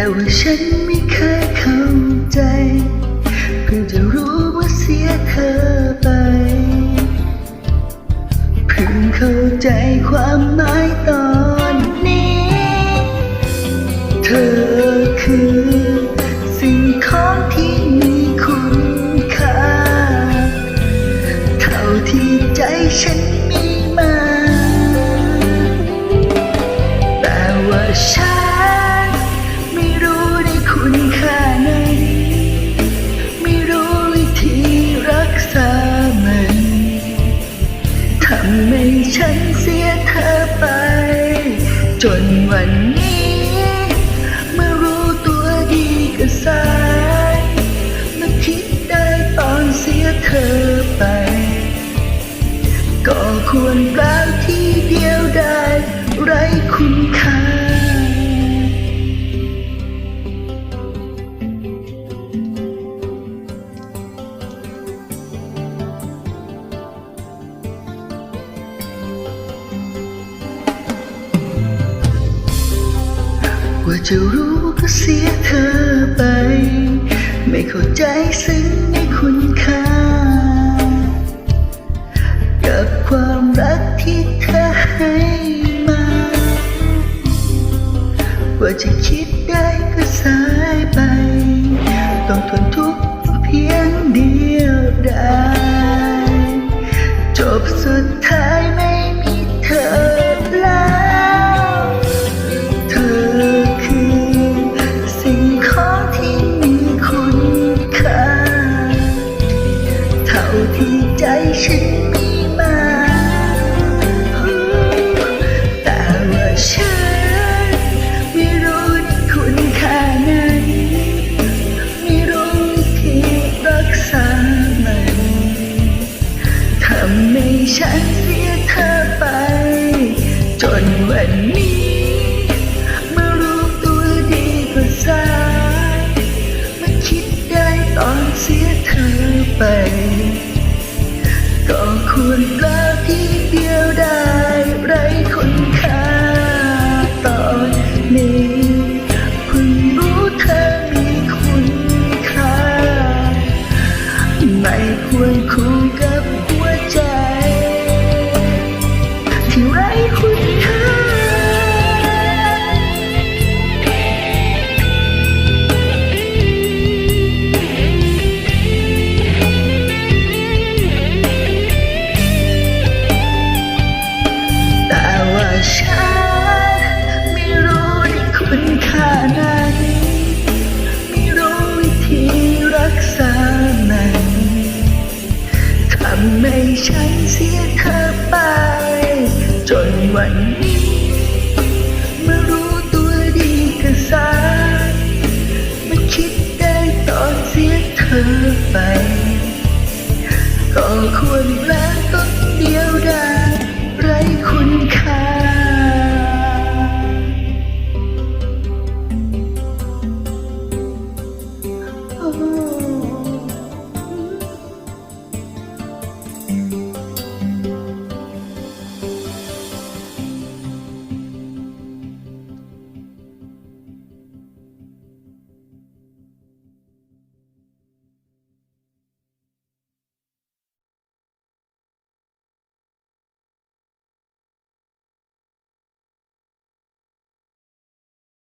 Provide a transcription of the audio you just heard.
แต่ว่าฉันไม่เคยเข้าใจ เพิ่งจะรู้ว่าเสียเธอไป เพิ่งเข้าใจความหมายตอนนี้ เธอคือ จนวันนี้เมื่อรู้ตัวดีก็สายมาคิดได้ตอนเสียเธอไป ก็ควรเปล่าที่เดียวได้ ไรคุณค่า จะรู้ก็เสียเธอไป ไม่เข้าใจซึ้งในคุณค่า กับความรักที่เธอให้มากว่าจะคิดได้ก็สาย ที่ใจฉันมีมา แต่ว่าฉันไม่รู้คุณค่านั้นไม่รู้วิธีรักษามันทำให้ฉัน ฉันเสียเธอไป จนวันนี้เมื่อรู้ตัวดีก็สายมาคิดได้ตอนเสียเธอไป ก็ควรแล้วต้นเดียว